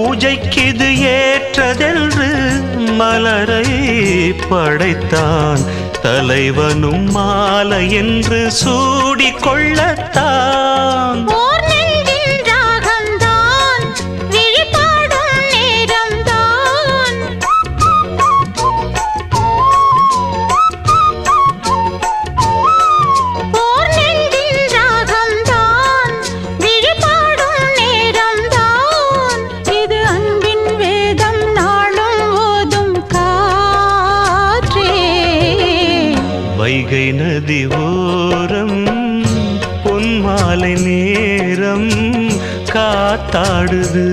பூஜைக்கு இது ஏற்றதென்று மலரை படைத்தான் தலைவனும் மாலை என்று சூடிக்கொள்ள வைகை நதி ஓரம் பொன்மாலை நேரம் காத்தாடுது.